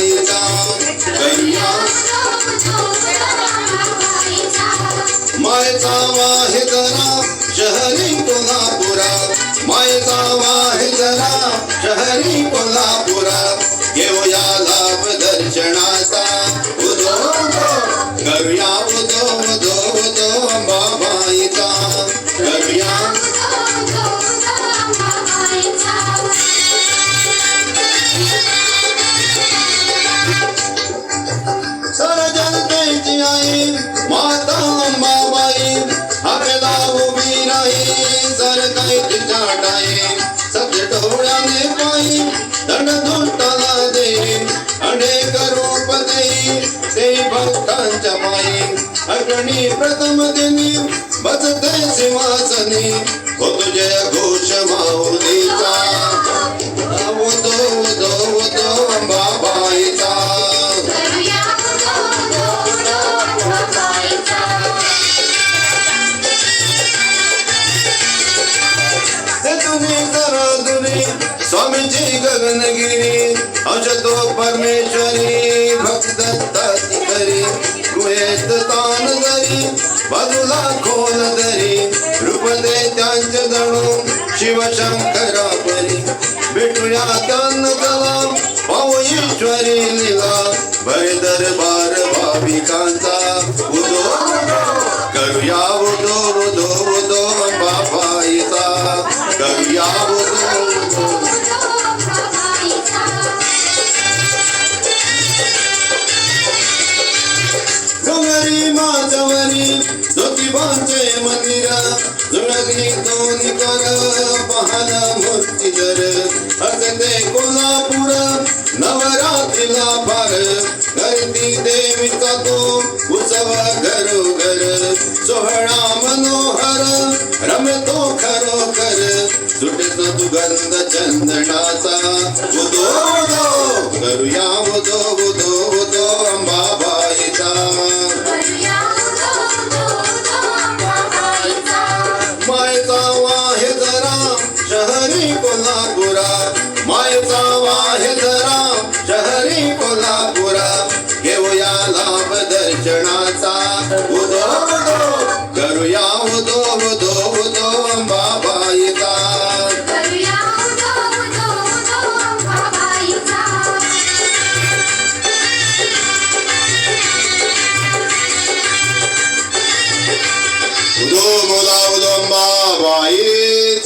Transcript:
अंबाबाईचा करूया मायचा वाहे जरा शहरी कोल्हापुरा मायचा वाहे जरा शहरी कोल्हापुरा घेऊया लाभ दर्शनाचा. उदो करूया ते भक्तांच्या माई अग्रणी प्रथम दिनी बसते सिंहासनी होतो जय घोष माऊलीचा. उदो उदो उदो अंबाबाईचा. स्वामीजी गगनगिरी औषधो परमे बाजूला खोल तरी रूप दे त्यांचे जणू शिवशंकरा परी भेटूया त्यांना चला पाहू ईश्वरी लिला. भय दरबार भाविकांचा उदो करूया उदो उदो उदो बाबाईचा. करूया उदो Thank गंगरी ज्योतिबांचे मंदिर जुळगली दोन कर पाहला मूर्तीधर हसते कोल्हापूर नवरात्रीला फार गर्दी देवीचा तो उत्सव घरोघर. सोहळा मनोहर रमतो खरोखर. सुटतो दुगंध चंदनाचा. उदो उदो करूया उदो. मायचा वाहे जरा शहरी कोल्हापुरा. घेऊया लाभ दर्शनाचा. उदो उदो करूया उदो उदो उदो अंबाबाईचा. उदो बोला